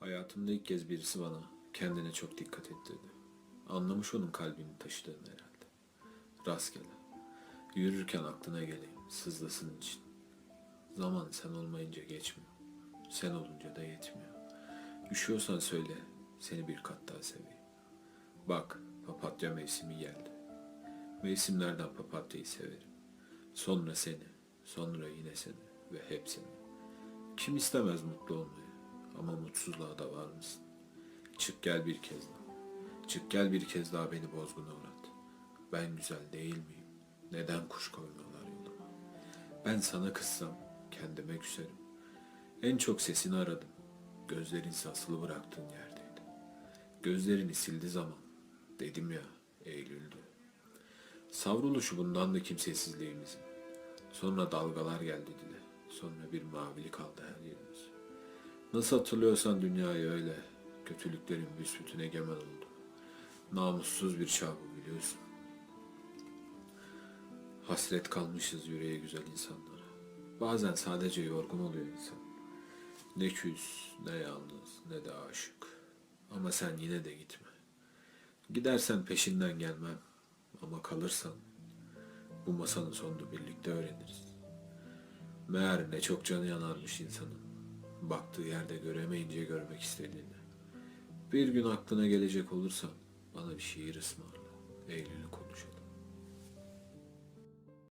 Hayatımda ilk kez birisi bana kendine çok dikkat ettirdi. Anlamış onun kalbini taşıdığını herhalde. Rastgele. Yürürken aklına geleyim, sızlasın için. Zaman sen olmayınca geçmiyor. Sen olunca da yetmiyor. Üşüyorsan söyle, seni bir kat daha seveyim. Bak, papatya mevsimi geldi. Mevsimlerden papatyayı severim. Sonra seni, sonra yine seni ve hepsini. Kim istemez mutlu olmayı ama mutsuzluğa da var mısın? Çık gel bir kez daha. Çık gel bir kez daha beni bozguna uğrat. Ben güzel değil miyim? Neden kuş koymuyorlar yoluma? Ben sana kızsam kendime küserim. En çok sesini aradım. Gözlerin asılı bıraktığın yerdeydi. Gözlerini sildi zaman. Dedim ya Eylül'dü. Savruluşu bundan da kimsesizliğimizin. Sonra dalgalar geldi dile. Sonra bir mavili kaldı her yerimiz. Nasıl hatırlıyorsan dünyayı öyle. Kötülüklerin büsbütün egemen oldu. Namussuz bir çağ bu biliyorsun. Hasret kalmışız yüreğe güzel insanlara. Bazen sadece yorgun oluyor insan. Ne küs, ne yalnız, ne de aşık. Ama sen yine de gitme. Gidersen peşinden gelmem. Ama kalırsan bu masanın sonunu birlikte öğreniriz. Meğer ne çok canı yanarmış insanın. Baktığı yerde göremeyince görmek istediğini. Bir gün aklına gelecek olursan bana bir şiir ısmarla. Eylül'ü.